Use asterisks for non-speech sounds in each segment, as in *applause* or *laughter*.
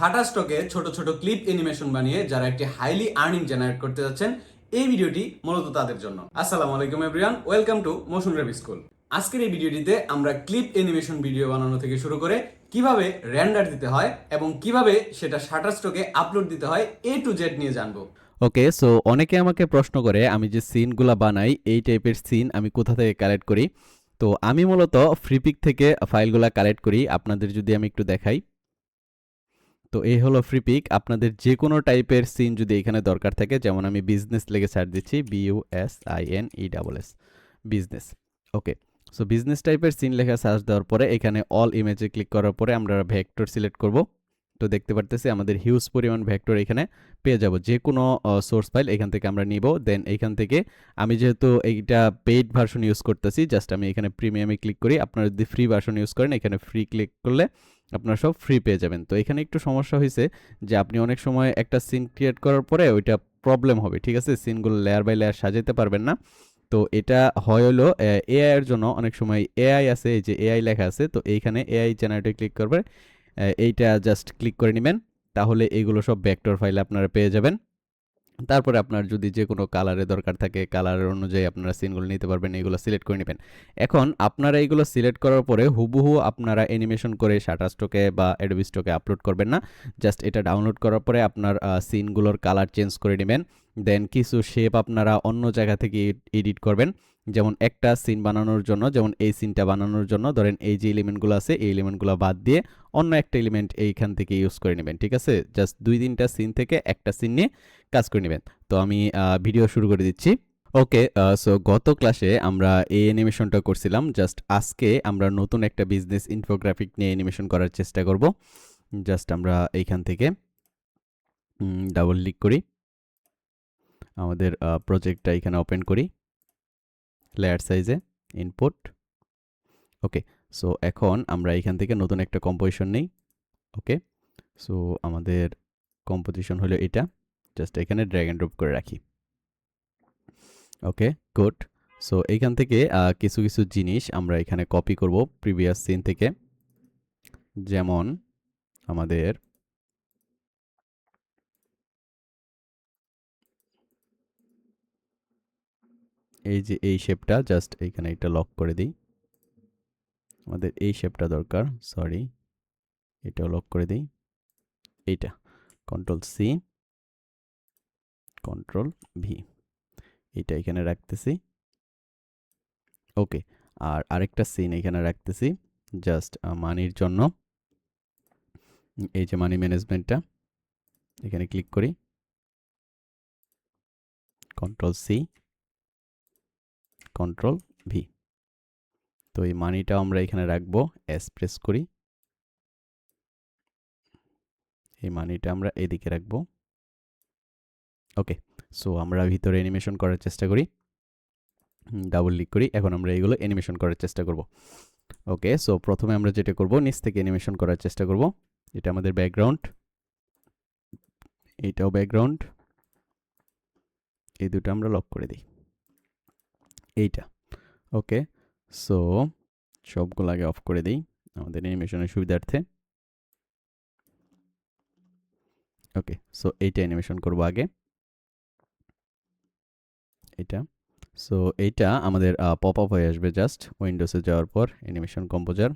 Shutter স্টকে ছোট ছোট ক্লিপ অ্যানিমেশন বানিয়ে যারা একটি হাইলি আর্নিং জেনারেট করতে যাচ্ছেন, এই ভিডিওটি মূলত তাদের জন্য। আসসালামু আলাইকুম everyone welcome to motion graphic school আজকের এই ভিডিওটিতে আমরা ক্লিপ অ্যানিমেশন ভিডিও বানানো থেকে শুরু করে কীভাবে র্যান্ডার দিতে হয় এবং কীভাবে সেটা শাটার স্টকে আপলোড দিতে হয় এ টু জেড নিয়ে জানব। ওকে সো অনেকে আমাকে প্রশ্ন করে, আমি যে সিনগুলো বানাই, এই টাইপের সিন আমি কোথা থেকে কালেক্ট করি? তো আমি মূলত ফ্রিপিক থেকে ফাইলগুলো কালেক্ট করি। আপনাদের যদি আমি একটু দেখাই। তো এই হলো ফ্রি পিক আপনাদের যে কোনো টাইপের সিন যদি এখানে দরকার থাকে, যেমন আমি বিজনেস লেগে সার্চ দিচ্ছি B U S I N E double S business okay so business টাইপের সিন লেখা সার্চ দেওয়ার পরে, এখানে অল ইমেজে ক্লিক করার পরে আমরা ভেক্টর সিলেক্ট করব। তো দেখতে পারতেছি আমাদের হিউজ পরিমাণ ভেক্টর এখানে পেয়ে যাব। যে কোনো সোর্স ফাইল এখান থেকে আমরা নিব। দেন এখান থেকে আমি যেহেতু এইটা পেইড ভার্সন ইউজ করতেছি জাস্ট আমি এখানে প্রিমিয়ামে ক্লিক করি। আপনারা যদি ফ্রি ভার্সন ইউজ করেন, এখানে ফ্রি ক্লিক করলে আপনারা সব ফ্রি পেয়ে যাবেন। তো এখানে একটু সমস্যা হয়েছে যে আপনি অনেক সময় একটা সিন ক্রিয়েট করার পরে ওইটা প্রবলেম হবে, ঠিক আছে? সিনগুলো লেয়ার বাই লেয়ার সাজাতে পারবেন না। তো এটা হয় হলো এআই এর জন্য অনেক সময় এআই আছে, এই যে এআই লেখা আছে, তো এইখানে এআই জেনারেটে ক্লিক করবে। এইটা জাস্ট ক্লিক করে নেবেন, তাহলে এগুলো সব ভেক্টর ফাইল আপনারা পেয়ে যাবেন। তারপরে আপনার যদি যে কোনো কালারের দরকার থাকে কালারের অনুযায়ী আপনারা সিনগুলো নিতে পারবেন, এগুলো সিলেক্ট করে নেবেন। এখন আপনারা এইগুলো সিলেক্ট করার পরে হুবহু আপনারা অ্যানিমেশন করে শাটার স্টকে বা অ্যাডোবি স্টকে আপলোড করবেন না। জাস্ট এটা ডাউনলোড করার পরে আপনার সিনগুলোর কালার চেঞ্জ করে নেবেন। দেন কিছু শেপ আপনারা অন্য জায়গা থেকে এডিট করবেন। যেমন একটা সিন বানানোর জন্য, যেমন এই সিনটা বানানোর জন্য, ধরেন এই যে এলিমেন্টগুলো আছে, এই এলিমেন্টগুলো বাদ দিয়ে অন্য একটা এলিমেন্ট এইখান থেকে ইউজ করে নেবেন, ঠিক আছে? জাস্ট দুই তিনটা সিন থেকে একটা সিন নিয়ে কাজ করে নেবেন। তো আমি ভিডিও শুরু করে দিচ্ছি। ওকে সো গত ক্লাসে আমরা এই অ্যানিমেশনটা করছিলাম। জাস্ট আজকে আমরা নতুন একটা বিজনেস ইনফোগ্রাফিক নিয়ে অ্যানিমেশন করার চেষ্টা করব। জাস্ট আমরা এইখান থেকে ডাবল ক্লিক করি। আমাদের প্রজেক্টটা এখানে ওপেন করি। লেয়ার সাইজে ইনপুট ওকে সো এখন আমরা এখান থেকে নতুন একটা কম্পোজিশন নেই। ওকে সো আমাদের কম্পোজিশন হলো এটা। জাস্ট এখানে ড্র্যাগ অ্যান্ড ড্রপ করে রাখি। ওকে গুড সো এইখান থেকে কিছু কিছু জিনিস আমরা এখানে কপি করব প্রিভিয়াস সিন থেকে। যেমন আমাদের এই যে এই শেপটা জাস্ট এইখানে এটা লক করে দিই। আমাদের এই শেপটা দরকার সরি এটাও লক করে দিই। এইটা কন্ট্রোল সি কন্ট্রোল ভি এটা এখানে রাখতেছি। ওকে আর আরেকটা সিন এখানে রাখতেছি জাস্ট মানির জন্য। এই যে মানি ম্যানেজমেন্টটা এখানে ক্লিক করি। কন্ট্রোল সি কন্ট্রোল ভি তো এই মানিটা আমরা এখানে রাখব এস প্রেস করি। এই মানিটা আমরা এদিকে রাখব। ওকে সো আমরা ভিতরে অ্যানিমেশন করার চেষ্টা করি। ডাবল ক্লিক করি। এখন আমরা এইগুলো অ্যানিমেশন করার চেষ্টা করব। ওকে সো প্রথমে আমরা যেটা করব, নিচ থেকে অ্যানিমেশন করার চেষ্টা করব। এটা আমাদের ব্যাকগ্রাউন্ড এইটাও ব্যাকগ্রাউন্ড এই দুটো আমরা লক করে দিই। এইটা। ওকে, সো সবগুলো আগে অফ করে দিই আমাদের অ্যানিমেশনের সুবিধার্থে। ওকে, সো এইটা অ্যানিমেশন করব আগে। এটা সো এইটা আমাদের পপ আপ হয়ে আসবে জাস্ট উইন্ডোসে যাওয়ার পর অ্যানিমেশন কম্পোজার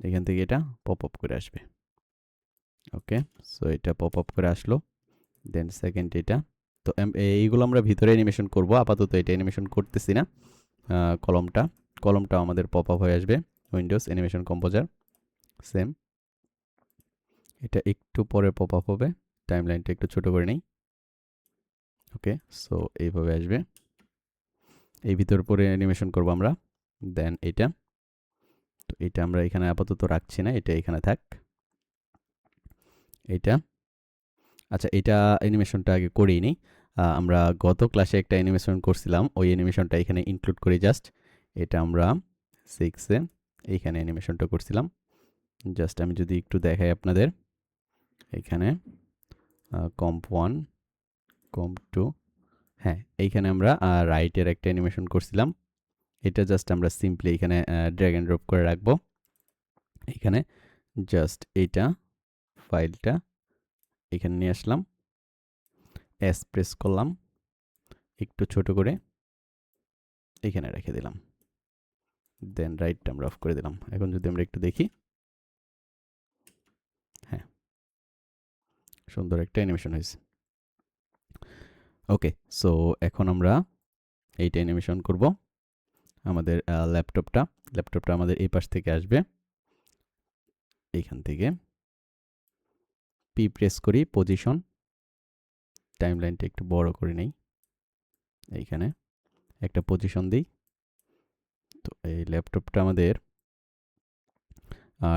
এখান থেকে এটা পপ আপ করে আসবে। ওকে, সো এটা পপ আপ করে আসলো। দেন সেকেন্ড এটা। তো এইগুলো আমরা ভিতরে অ্যানিমেশন করব। আপাতত এটা অ্যানিমেশন করতেছি না। কলমটা কলমটা আমাদের পপ আপ হয়ে আসবে। উইন্ডোজ অ্যানিমেশন কম্পোজার সেম এটা একটু পরে পপ আপ হবে। টাইম লাইনটা একটু ছোট করে নেই। ওকে সো এইভাবে আসবে। এই ভিতর পরে অ্যানিমেশন করব আমরা। দেন এটা। তো এটা আমরা এখানে আপাতত রাখছি না। এটা এখানে থাক। এইটা আচ্ছা এটা অ্যানিমেশনটা আগে করেই নিই। আমরা গত ক্লাসে একটা অ্যানিমেশন করছিলাম। ওই অ্যানিমেশনটা এখানে ইনক্লুড করি জাস্ট এটা আমরা সিক্সে এইখানে অ্যানিমেশনটা করছিলাম। জাস্ট আমি যদি একটু দেখাই আপনাদের। এখানে কম্প ওয়ান কম্প টু হ্যাঁ এইখানে আমরা রাইটের একটা অ্যানিমেশন করছিলাম। এটা জাস্ট আমরা সিম্পলি এখানে ড্র্যাগ অ্যান্ড ড্রপ করে রাখব। এখানে জাস্ট এইটা ফাইলটা এখানে নিয়ে আসলাম। এস প্রেস করলাম। একটু ছোট করে এখানে রেখে দিলাম। দেন রাইটটা আমরা অফ করে দিলাম। এখন যদি আমরা একটু দেখি। হ্যাঁ। সুন্দর একটা অ্যানিমেশন হয়েছে। ওকে, সো এখন আমরা এইটা অ্যানিমেশন করব। আমাদের ল্যাপটপটা। ল্যাপটপটা আমাদের এই পাশ থেকে আসবে। এইখান থেকে। পি প্রেস করি পজিশন টাইমলাইনটা একটু বড় করে নেই। এইখানে একটা পজিশন দিই। তো এই ল্যাপটপটা আমাদের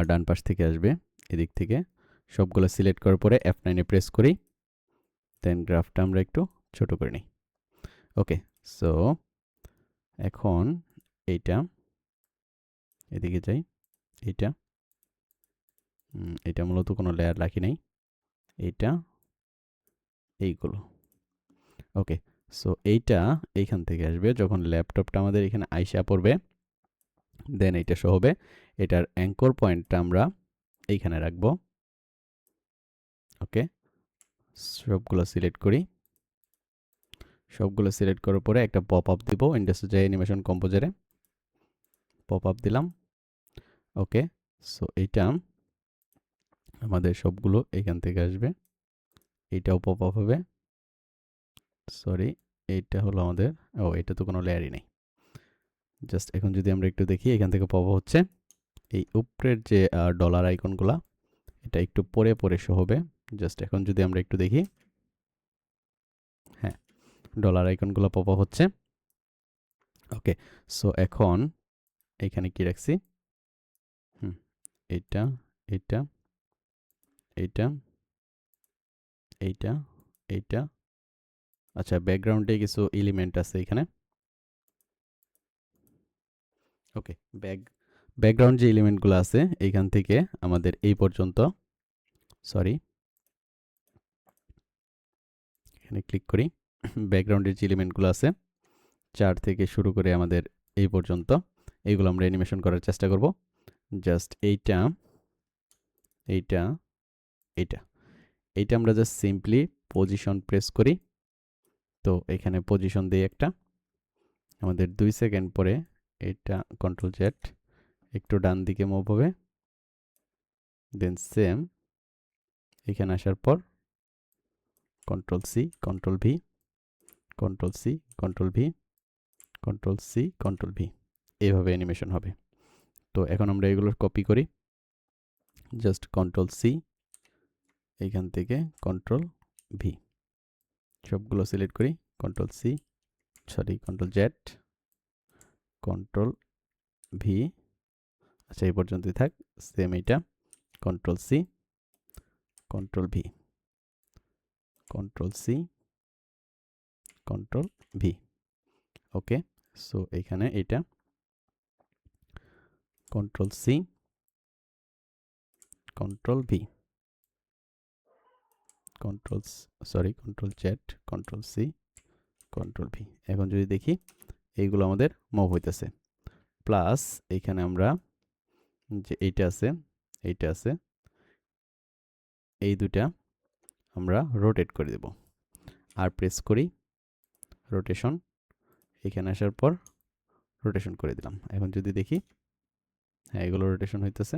ডান পাশ থেকে আসবে, এদিক থেকে। সবগুলো সিলেক্ট করার পরে এফ নাইনে প্রেস করি। দেন গ্রাফটা আমরা একটু ছোট করে নিই। ওকে সো এখন এইটা, এদিকে যাই, এইটা। এটা মূলত কোনো লেয়ার রাখি নাই। এইটা, এইগুলো। ওকে সো এইটা এইখান থেকে আসবে। যখন ল্যাপটপটা আমাদের এখানে আইসা পড়বে দেন এইটা শো হবে। এটার অ্যাঙ্কর পয়েন্টটা আমরা এইখানে রাখব। ওকে সবগুলো সিলেক্ট করি। সবগুলো সিলেক্ট করার পরে একটা পপ আপ দিব ইন্ডাস্ট্রি যাই অ্যানিমেশন কম্পোজারে পপ আপ দিলাম। ওকে সো এইটা আমাদের সবগুলো এখান থেকে আসবে। এইটাও পপ আপ হবে। সরি এইটা হলো আমাদের, ও, এটা তো কোনো লেয়ারই নেই। জাস্ট এখন যদি আমরা একটু দেখি, এখান থেকে পপ হচ্ছে। এই উপরের যে ডলার আইকনগুলা এটা একটু পরে পরে শো হবে। জাস্ট এখন যদি আমরা একটু দেখি। হ্যাঁ ডলার আইকনগুলো পপ হচ্ছে। ওকে সো এখন এখানে কি রাখছি? হুম এইটা এইটা এইটা এইটা এইটা। আচ্ছা ব্যাকগ্রাউন্ডে কিছু এলিমেন্ট আছে এখানে। ওকে ব্যাক ব্যাকগ্রাউন্ড যে এলিমেন্টগুলো আছে এইখান থেকে আমাদের এই পর্যন্ত সরি এখানে ক্লিক করি। ব্যাকগ্রাউন্ডের যে এলিমেন্টগুলো আছে, চার থেকে শুরু করে আমাদের এই পর্যন্ত এইগুলো আমরা অ্যানিমেশন করার চেষ্টা করব। জাস্ট এইটা এইটা এইটা। এইটা আমরা জাস্ট সিম্পলি পজিশন প্রেস করি। তো এখানে পজিশন দিই একটা। আমাদের দুই সেকেন্ড পরে এটা কন্ট্রোল জেট একটু ডান দিকে মুভ হবে। দেন সেম এখানে আসার পর control C control V control C control V control C control V এইভাবে অ্যানিমেশন হবে। তো এখন আমরা এগুলো কপি করি। জাস্ট কন্ট্রোল সি এইখান থেকে কন্ট্রোল ভি সবগুলো সিলেক্ট করি control C sorry control Z control V আচ্ছা এই পর্যন্তই থাক সেম এইটা control C control V control C control V okay so এখানে এটা control C control V control sorry control Z control C control V এখন যদি দেখি, এইগুলো আমাদের মুভ হইতেছে। প্লাস এইখানে আমরা যে এইটা আছে এইটা আছে, এই দুটা আমরা রোটেট করে দেব। আর প্রেস করি রোটেশন এখানে আসার পর রোটেশন করে দিলাম। এখন যদি দেখি হ্যাঁ এগুলো রোটেশন হইতেছে।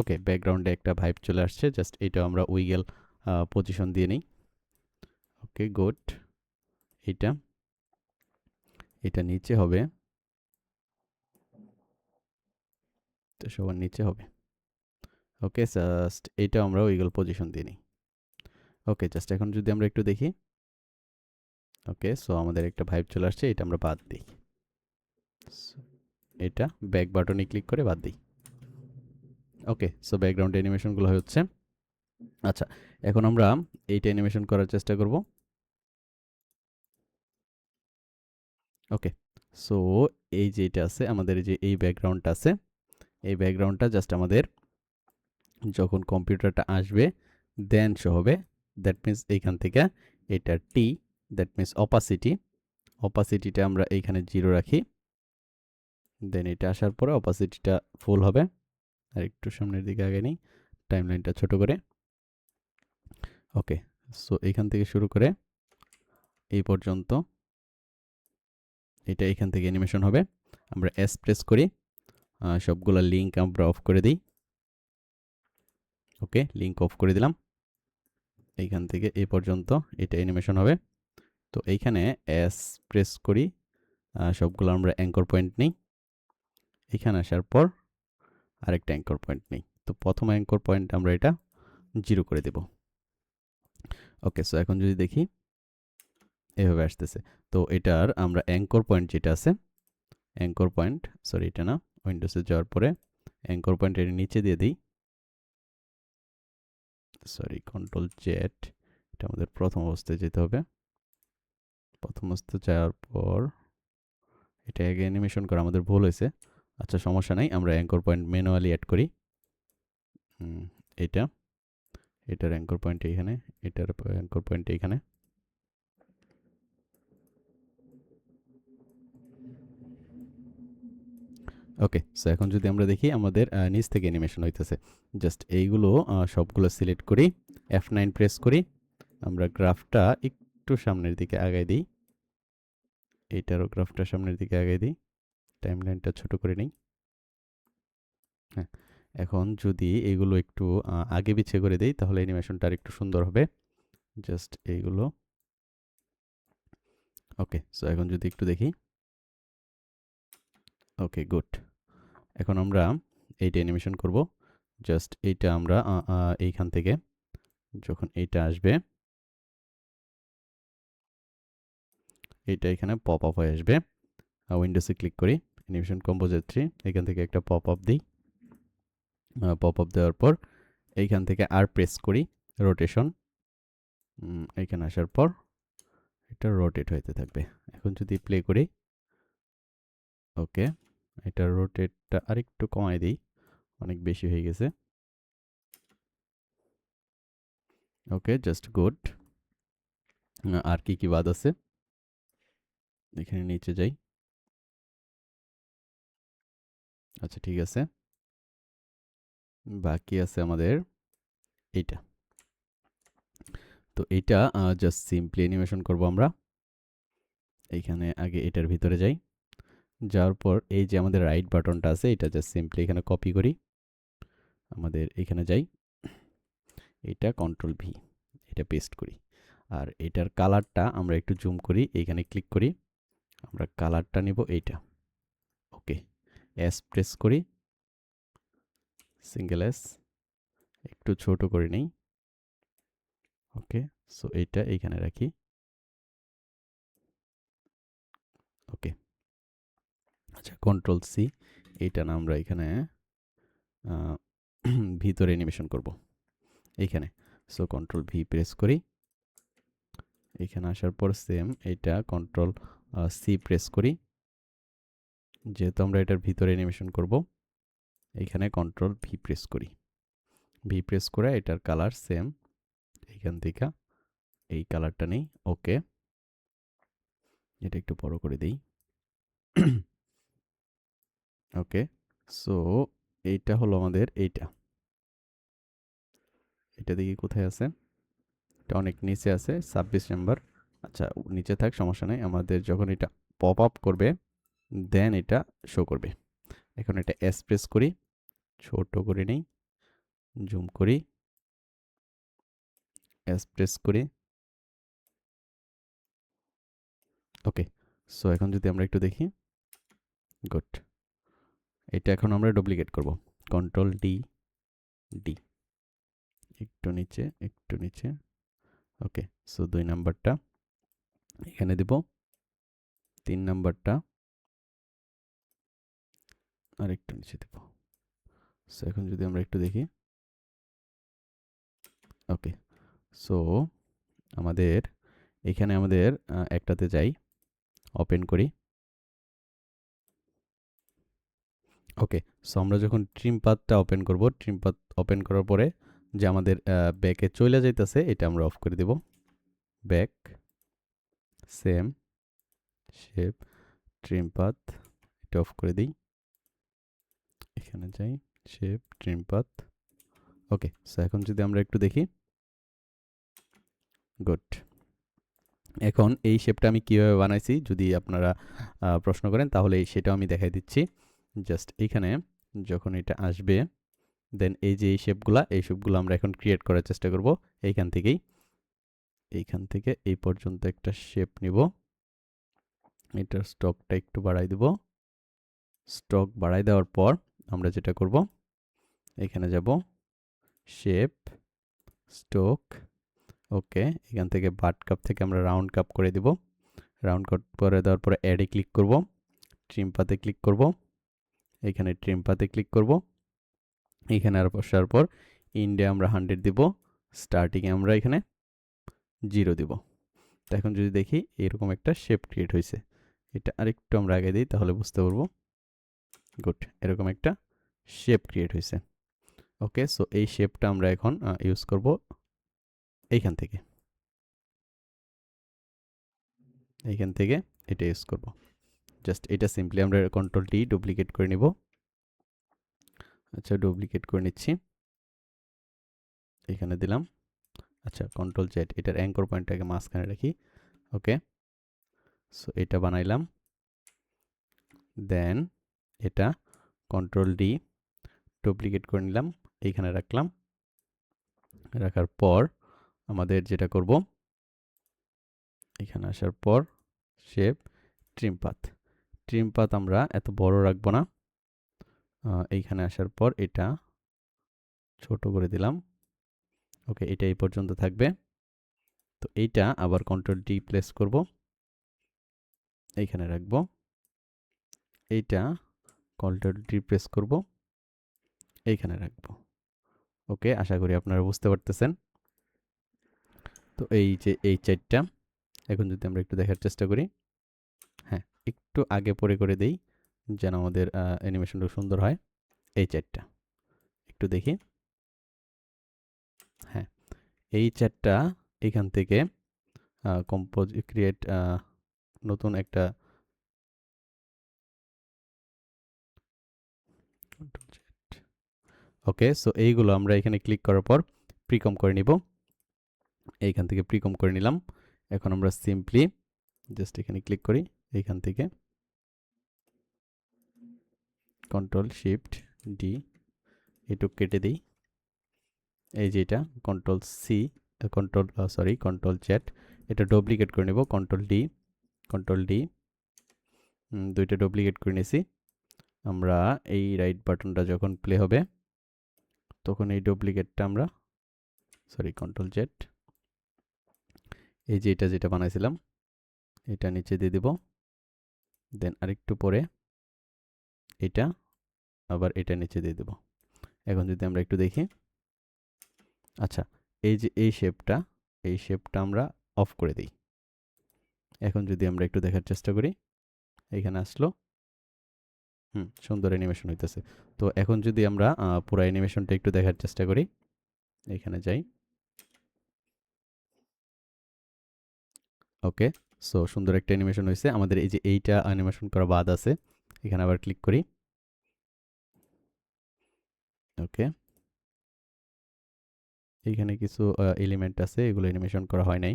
ওকে ব্যাকগ্রাউন্ডে একটা ভাইব চলে আসছে জাস্ট এটা আমরা উইগেল পজিশন দিয়ে নিই। ওকে গুড এইটা। এটা নিচে হবে। তো সবার নিচে হবে। ওকে জাস্ট এইটা আমরা উইগল পজিশন দিয়ে নিই। ওকে জাস্ট এখন যদি আমরা একটু দেখি। ওকে সো আমাদের একটা ভাইব চলে আসছে, এটা আমরা বাদ দিই। এটা ব্যাক বাটনে ক্লিক করে বাদ দিই। ওকে সো ব্যাকগ্রাউন্ড অ্যানিমেশনগুলো হচ্ছে। আচ্ছা এখন আমরা এইটা অ্যানিমেশন করার চেষ্টা করব। ওকে সো এই যে এটা আছে, আমাদের যে এই ব্যাকগ্রাউন্ডটা আছে, এই ব্যাকগ্রাউন্ডটা জাস্ট আমাদের যখন কম্পিউটারটা আসবে দেন শো হবে। দ্যাট মিন্স এইখান থেকে এটা টি দ্যাট মিন্স অপাসিটি অপাসিটিটা আমরা এইখানে জিরো রাখি। দেন এটা আসার পরে অপাসিটিটা ফুল হবে। আর একটু সামনের দিকে আগে নিই টাইমলাইনটা ছোট করে। ওকে, সো এখান থেকে শুরু করে এই পর্যন্ত। এটা এখান থেকে অ্যানিমেশন হবে। আমরা এস প্রেস করি। সবগুলা লিঙ্ক আমরা অফ করে দিই। ওকে লিঙ্ক অফ করে দিলাম। এইখান থেকে এই পর্যন্ত এটা অ্যানিমেশন হবে। তো এইখানে এস প্রেস করি। সবগুলো আমরা অ্যাঙ্কর পয়েন্ট নিই। এখানে আসার পর আরেকটা অ্যাঙ্কর পয়েন্ট নেই। তো প্রথম অ্যাঙ্কর পয়েন্ট আমরা এটা জিরো করে দেব। ওকে সো এখন যদি দেখি, এভাবে আসতেছে। তো এটার আমরা অ্যাঙ্কর পয়েন্ট যেটা আছে অ্যাঙ্কর পয়েন্ট সরি এটা না উইন্ডোজে যাওয়ার পরে অ্যাঙ্কর পয়েন্ট এর নিচে দিয়ে দিই। সরি কন্ট্রোল জেড এটা আমাদের প্রথম অবস্থায় যেতে হবে। প্রথম অবস্থায় যাওয়ার পর এটা আগে অ্যানিমেশন করা আমাদের ভুল হয়েছে। আচ্ছা সমস্যা নাই, আমরা অ্যাঙ্কর পয়েন্ট ম্যানুয়ালি অ্যাড করি। এটা। এটার অ্যাঙ্কর পয়েন্ট এইখানে, এটার অ্যাঙ্কর পয়েন্ট এইখানে। ওকে সো এখন যদি আমরা দেখি আমাদের নিচ থেকে অ্যানিমেশন হইতেছে। জাস্ট এইগুলো সবগুলো সিলেক্ট করি এফ নাইন প্রেস করি। আমরা গ্রাফটা একটু সামনের দিকে আগাই দিই। এইটারও গ্রাফটা সামনের দিকে আগাই দিই। টাইম লাইনটা ছোটো করে নিই। হ্যাঁ এখন যদি এগুলো একটু আগে পিছিয়ে করে দিই, তাহলে অ্যানিমেশনটা একটু সুন্দর হবে। জাস্ট এইগুলো। ওকে, সো এখন যদি একটু দেখি। Okay, good. এখন আমরা এইটা অ্যানিমেশন করব। জাস্ট এইটা আমরা এইখান থেকে যখন এইটা আসবে এইটা এখানে পপ আপ হয়ে আসবে। উইন্ডোসে ক্লিক করি। অ্যানিমেশন কম্পোজার থ্রি এখান থেকে একটা পপ আপ দিই। পপ আপ দেওয়ার পর এইখান থেকে আর প্রেস করি রোটেশন এইখানে আসার পর এটা রোটেট হইতে থাকবে। এখন যদি প্লে করি ওকে এটা রোটেটটা আরেকটু কমাই দিই, অনেক বেশি হয়ে গেছে। ওকে জাস্ট গুড আর কি কি বাদ আছে? এখানে নিচে যাই। আচ্ছা ঠিক আছে। বাকি আছে আমাদের এইটা। তো এইটা জাস্ট সিম্পলি অ্যানিমেশন করব আমরা। এইখানে আগে এটার ভিতরে যাই। যাওয়ার পর এই যে আমাদের রাইট বাটনটা আছে, এটা জাস্ট সিম্পলি এখানে কপি করি। আমাদের এখানে যাই। এটা কন্ট্রোল ভি এটা পেস্ট করি। আর এটার কালারটা আমরা একটু জুম করি, এইখানে ক্লিক করি। আমরা কালারটা নেব এইটা। ওকে এস প্রেস করি। সিঙ্গেল এস একটু ছোট করে নেই। ওকে সো এইটা এইখানে রাখি। ওকে আচ্ছা কন্ট্রোল সি এইটা না আমরা এখানে ভিতরে অ্যানিমেশন করব। এইখানে সো কন্ট্রোল ভি প্রেস করি। এখানে আসার পর সেম এইটা কন্ট্রোল সি প্রেস করি। যেহেতু আমরা এটার ভিতরে অ্যানিমেশন করব। এইখানে কন্ট্রোল ভি প্রেস করি। ভি প্রেস করে এটার কালার সেম এইখান থেকে এই কালারটা নেই ওকে এটা একটু বড় করে দেই। *clears throat* ওকে সো এইটা হলো আমাদের এইটা। এটা দেখি কোথায় আছে? এটা অনেক নিচে আছে, ছাব্বিশ নাম্বার। আচ্ছা নিচে থাক, সমস্যা নেই। আমাদের যখন এটা পপ আপ করবে দেন এটা শো করবে। এখন এটা এস প্রেস করি। ছোট করে নেই, জুম করি। প্রেস করি। ওকে, সো এখন যদি আমরা একটু দেখি, গুড। এটা এখন আমরা ডুপ্লিকেট করব। Control D D. একটু নিচে একটু নিচে। ওকে, সো দুই নাম্বারটা, এখানে দেব। তিন নাম্বারটা আর একটু নিচে দেব। সো এখন যদি আমরা একটু দেখি। ওকে সো আমাদের, এখানে আমাদের একটাতে যাই। ওপেন করি। ওকে সো আমরা যখন ট্রিম পাথটা ওপেন করব ট্রিম পাথ ওপেন করার পরে যে আমাদের ব্যাকে চলে যাইতেছে, এটা আমরা অফ করে দেব। Back same shape trim path এটা অফ করে দিই। এখানে যাই। Shape trim path okay so এখন যদি আমরা একটু দেখি। গুড এখন এই শেপটা আমি কীভাবে বানাইছি, যদি আপনারা প্রশ্ন করেন, তাহলে সেটাও আমি দেখাই দিচ্ছি। জাস্ট এইখানে যখন এটা আসবে দেন এই যে এই শেপগুলা এই শেপগুলো আমরা এখন ক্রিয়েট করার চেষ্টা করব। এইখান থেকেই। এইখান থেকে এই পর্যন্ত একটা শেপ নিব। এটার স্টকটা একটু বাড়াই দেব। স্টক বাড়াই দেওয়ার পর আমরা যেটা করব, এখানে যাব শেপ স্টোক ওকে, এখান থেকে বাট কাপ থেকে আমরা রাউন্ড কাপ করে দিব। রাউন্ড কাপ করে দেওয়ার পরে অ্যাডে ক্লিক করব ট্রিম পাতে ক্লিক করব, এখানে ট্রিম পাতে ক্লিক করব, এখানে আর বসার পর ইন্ডে আমরা হান্ড্রেড দিব স্টার্টিংয়ে আমরা এখানে জিরো দিব। তো এখন যদি দেখি, এরকম একটা শেপ ক্রিয়েট হয়েছে এটা আরেকটু আমরা আগে দিই, তাহলে বুঝতে পারব। গুড এরকম একটা শেপ ক্রিয়েট হয়েছে। ওকে সো এই শেপটা আমরা এখন ইউজ করব এইখান থেকে। এইখান থেকে এটা ইউজ করব। জাস্ট এটা সিম্পলি আমরা কন্ট্রোল টি ডুপ্লিকেট করে নিব। আচ্ছা ডুপ্লিকেট করে নিচ্ছি। এখানে দিলাম। আচ্ছা কন্ট্রোল জেড এটার অ্যাঙ্কর পয়েন্টটাকে মাঝখানে রাখি। ওকে সো এটা বানাইলাম। দেন এটা কন্ট্রোল ডি ডুপ্লিকেট করে নিলাম, এইখানে রাখলাম। রাখার পর আমাদের যেটা করব, এখানে আসার পর শেপ ট্রিম পাত ট্রিম পাত আমরা এত বড় রাখব না। এইখানে আসার পর এটা ছোট করে দিলাম। ওকে, এটা এই পর্যন্ত থাকবে। তো এইটা আবার কন্ট্রোল ডি প্লেস করব। এইখানে রাখব। এইটা ডি প্রেস করব। এইখানে রাখব। ওকে, আশা করি আপনারা বুঝতে পারতেছেন। তো এই যে এই চারটা এখন যদি আমরা একটু দেখার চেষ্টা করি। হ্যাঁ একটু আগে পরে করে দেই, যেন আমাদের অ্যানিমেশনটা সুন্দর হয়। এই চারটা একটু দেখি। হ্যাঁ এই চারটা এখান থেকে কম্পোজ ক্রিয়েট নতুন একটা ওকে সো এইগুলো আমরা এখানে ক্লিক করার পর প্রিকম করে নিব। এইখান থেকে প্রিকম করে নিলাম। এখন আমরা সিম্পলি জাস্ট এখানে ক্লিক করি, এইখান থেকে। কন্ট্রোল শিফট ডি এটুক কেটে দিই। এই যে এটা control C control sorry control chat এটা ডুপ্লিকেট করে নেব কন্ট্রোল ডি কন্ট্রোল ডি দুইটা ডুপ্লিকেট করে নিয়েছি আমরা এই রাইট বাটনটা যখন প্লে হবে তখন এই ডুপ্লিকেটটা আমরা সরি কন্ট্রোল জেড এই যে এটা যেটা বানাইছিলাম, এটা নিচে দিয়ে দিব দেন আরেকটু পরে এটা আবার এটা নিচে দিয়ে দেব। এখন যদি আমরা একটু দেখি আচ্ছা এই যে এই শেপটা এই শেপটা আমরা অফ করে দিই। এখন যদি আমরা একটু দেখার চেষ্টা করি, এখানে আসলো হুম, সুন্দর অ্যানিমেশন হইতেছে। তো এখন যদি আমরা পুরো অ্যানিমেশনটা একটু দেখার চেষ্টা করি, এখানে যাই। ওকে, সো সুন্দর একটা অ্যানিমেশন হয়েছে আমাদের এই যে এইটা অ্যানিমেশন করা বাদ আছে, এখানে আবার ক্লিক করি। ওকে। এইখানে কিছু এলিমেন্ট আছে, এগুলো অ্যানিমেশন করা হয় নাই।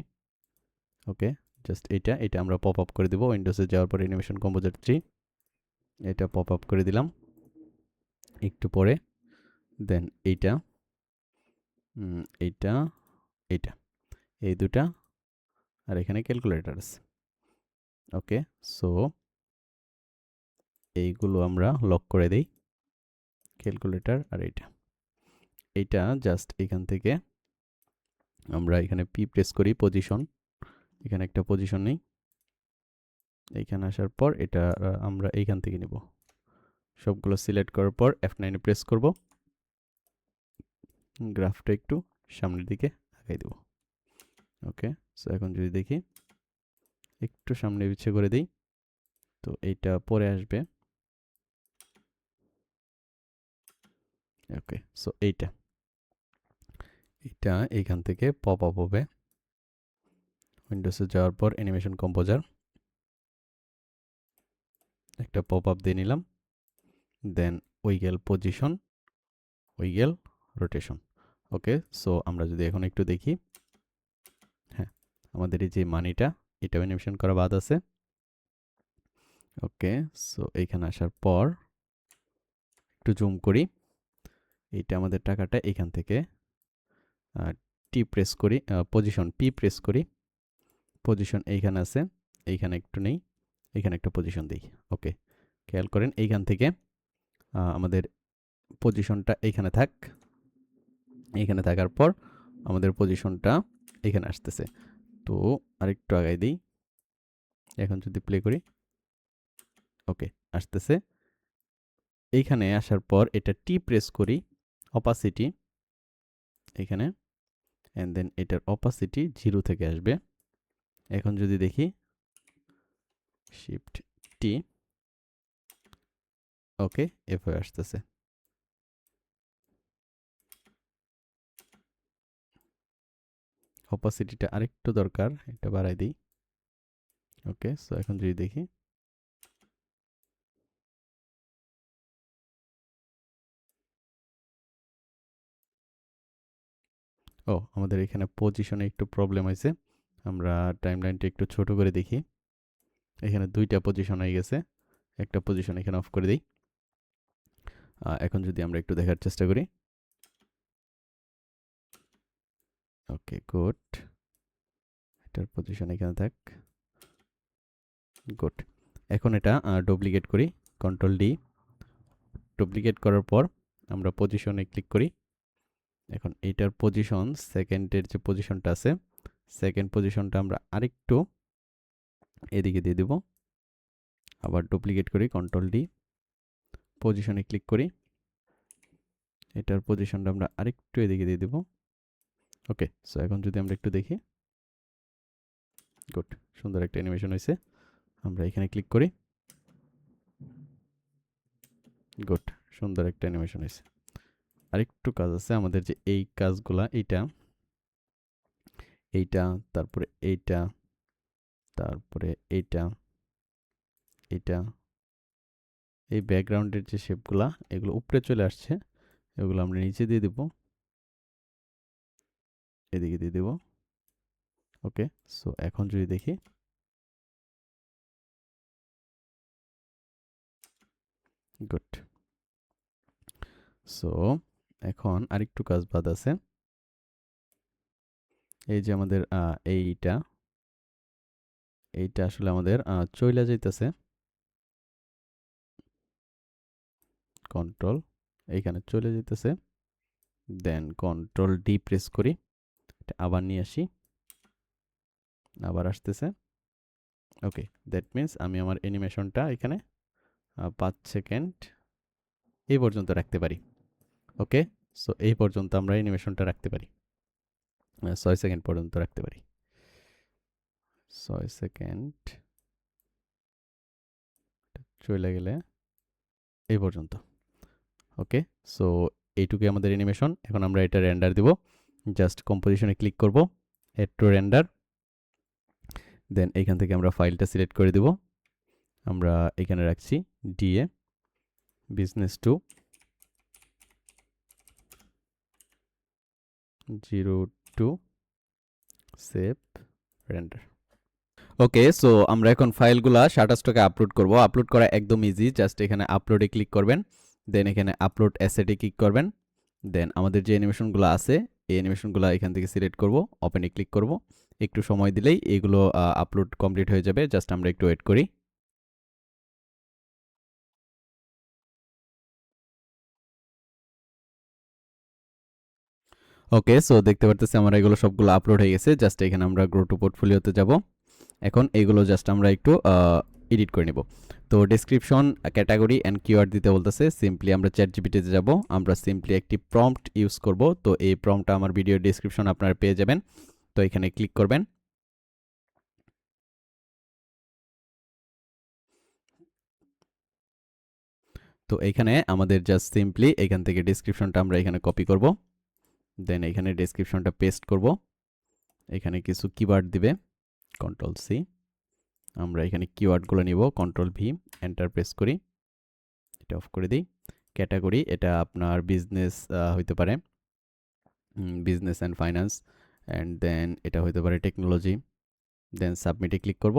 ওকে জাস্ট এটা এটা আমরা পপ আপ করে দেবো। উইন্ডোজে যাওয়ার পর অ্যানিমেশন কম্পোজার থ্রি এটা পপ আপ করে দিলাম। একটু পরে দেন এইটা এইটা এইটা, এই দুটা, আর এখানে ক্যালকুলেটর আছে ওকে সো এইগুলো আমরা লক করে দেই ক্যালকুলেটার আর এইটা। এইটা জাস্ট এখান থেকে আমরা এখানে পি প্রেস করি পজিশন এখানে একটা পজিশন নেই। এইখানে আসার পর এটা আমরা এইখান থেকে নিব। সবগুলো সিলেক্ট করার পর এফ নাইনে প্রেস করব। গ্রাফটা একটু সামনের দিকে আগাই দেব। ওকে সো এখন যদি দেখি, একটু সামনে পিছিয়ে করে দিই, তো এইটা পরে আসবে। ওকে সো এইটা। এইটা এইখান থেকে পপ আপ হবে উইন্ডোজে যাওয়ার পর অ্যানিমেশন কম্পোজার একটা পপ আপ দিয়ে নিলাম। Then wiggle position wiggle rotation okay so আমরা যদি এখন একটু দেখি। হ্যাঁ আমাদের এই যে মানিটা এটাও অ্যানিমেশন করা বাদ আছে। ওকে সো এইখানে আসার পর একটু জুম করি। এইটা আমাদের টাকাটা এখান থেকে টি প্রেস করি পজিশন পি প্রেস করি। পজিশন এইখানে আছে, এইখানে একটু নেই। এখানে একটা পজিশন দিই ওকে খেয়াল করেন, এইখান থেকে আমাদের পজিশনটা এইখানে থাক। এইখানে থাকার পর আমাদের পজিশনটা এখানে আসতেছে। তো আরেকটু আগাই দিই। এখন যদি প্লে করি ওকে আসতেছে। এইখানে আসার পর এটা টি প্রেস করি অপাসিটি এখানে অ্যান্ড দেন এটার অপাসিটি জিরো থেকে আসবে। এখন যদি দেখি শিফট টি ওকে হয়ে আসতেছে। অপাসিটিটা আরেকটু দরকার, এটা বাড়াই দিই। ওকে সো এখন যদি দেখি। ও আমাদের এখানে পজিশনে একটু প্রবলেম হয়েছে। আমরা টাইমলাইনটা একটু ছোট করে দেখি। এখানে দুইটা পজিশন হয়ে গেছে। একটা পজিশন এখানে অফ করে দিই। এখন যদি আমরা একটু দেখার চেষ্টা করি। ওকে গুড এটার পজিশন এখানে থাক। গুড এখন এটা ডুপ্লিকেট করি। কন্ট্রোল ডি ডুপ্লিকেট করার পর আমরা পজিশনে ক্লিক করি। এখন এইটার পজিশন সেকেন্ডের যে পজিশনটা আছে সেকেন্ড পজিশনটা আমরা আরেকটু এদিকে দিয়ে দেব। আবার ডুপ্লিকেট করি কন্ট্রোল ডি পজিশনে ক্লিক করি। এটার পজিশনটা আমরা আরেকটু এদিকে দিয়ে দেব। ওকে সো এখন যদি আমরা একটু দেখি। গুড সুন্দর একটা অ্যানিমেশন হয়েছে। আমরা এখানে ক্লিক করি। গুড সুন্দর একটা অ্যানিমেশন হয়েছে। আরেকটু কাজ আছে আমাদের যে এই কাজগুলা, এইটা এইটা, তারপরে এইটা তারপরে এইটা এইটা, এই ব্যাকগ্রাউন্ডের যে শেপগুলা এগুলো উপরে চলে আসছে, এগুলো আমরা নিচে দিয়ে দেব। এদিকে দিয়ে দেব। ওকে, সো এখন যদি দেখি। গুড। সো এখন আরেকটু কাজ বাদ আছে। এই যে আমাদের এইটা এইটা আসলে আমাদের চইলা যাইতেছে। কন্ট্রোল এইখানে চলে যেতেছে দেন কন্ট্রোল ডি প্রেস করি। এটা আবার নিয়ে আসি। আবার আসতেছে। ওকে দ্যাট মিন্স আমি আমার অ্যানিমেশনটা এখানে পাঁচ সেকেন্ড এই পর্যন্ত রাখতে পারি। ওকে সো এই পর্যন্ত আমরা অ্যানিমেশনটা রাখতে পারি। ছয় সেকেন্ড পর্যন্ত রাখতে পারি। ছয় সেকেন্ড। চলে গেলে এই পর্যন্ত। ওকে, সো এইটুকুই আমাদের অ্যানিমেশন এখন আমরা এটা রেন্ডার দিব। জাস্ট কম্পোজিশনে ক্লিক করব। এড টু রেন্ডার দেন এখান থেকে আমরা ফাইলটা সিলেক্ট করে দিব। আমরা এখানে রাখছি D A business two zero two save render okay so আমরা এখন ফাইলগুলা শাটাস্টকে আপলোড করব। আপলোড করা একদম ইজি জাস্ট এখানে আপলোডে ক্লিক করবেন দেন এখানে আপলোড অ্যাসেটে ক্লিক করবেন দেন আমাদের যে অ্যানিমেশনগুলো আছে, এই অ্যানিমেশনগুলো এখান থেকে সিলেক্ট করব ওপেনে ক্লিক করব। একটু সময় দিলেই এগুলো আপলোড কমপ্লিট হয়ে যাবে জাস্ট আমরা একটু ওয়েট করি। ওকে সো দেখতে পারতেছি আমার এগুলো সবগুলো আপলোড হয়ে গেছে জাস্ট এখানে আমরা গ্রো টু পোর্টফোলিওতে যাব। এখন এগুলো জাস্ট আমরা একটু এডিট করে নিব। তো ডেসক্রিপশন ক্যাটাগরি অ্যান্ড কিওয়ার্ড দিতে বলতেছে সিম্পলি আমরা চ্যাট জিপিটিতে যাব, আমরা সিম্পলি একটি প্রম্পট ইউজ করব। তো এই প্রম্পটটা আমার ভিডিও ডেসক্রিপশন আপনারা পেয়ে যাবেন। তো এখানে ক্লিক করবেন। তো এখানে আমাদের জাস্ট সিম্পলি এখান থেকে ডেসক্রিপশনটা আমরা এখানে কপি করব। দেন এখানে ডেসক্রিপশনটা পেস্ট করব। এখানে কিছু কিওয়ার্ড দিবে। কন্ট্রোল সি আমরা এখানে কিওয়ার্ডগুলো নিব কন্ট্রোল ভি এন্টার প্রেস করি। এটা অফ করে দিই। ক্যাটাগরি এটা আপনার বিজনেস হইতে পারে। Business and finance and then এটা হইতে পারে টেকনোলজি দেন সাবমিটে ক্লিক করব।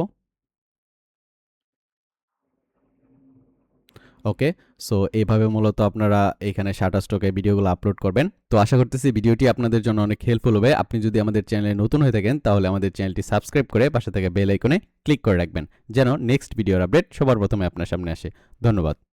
ওকে? সো এইভাবে মূলত আপনারা এখানে শাটার স্টকে ভিডিওগুলো আপলোড করবেন। তো আশা করতেছি ভিডিওটি আপনাদের জন্য অনেক হেল্পফুল হবে। আপনি যদি আমাদের চ্যানেলে নতুন হয়ে থাকেন, তাহলে আমাদের চ্যানেলটি সাবস্ক্রাইব করে পাশে থেকে বেল আইকনে ক্লিক করে রাখবেন। যেন নেক্সট ভিডিওর আপডেট সবার প্রথমে আপনার সামনে আসে। ধন্যবাদ।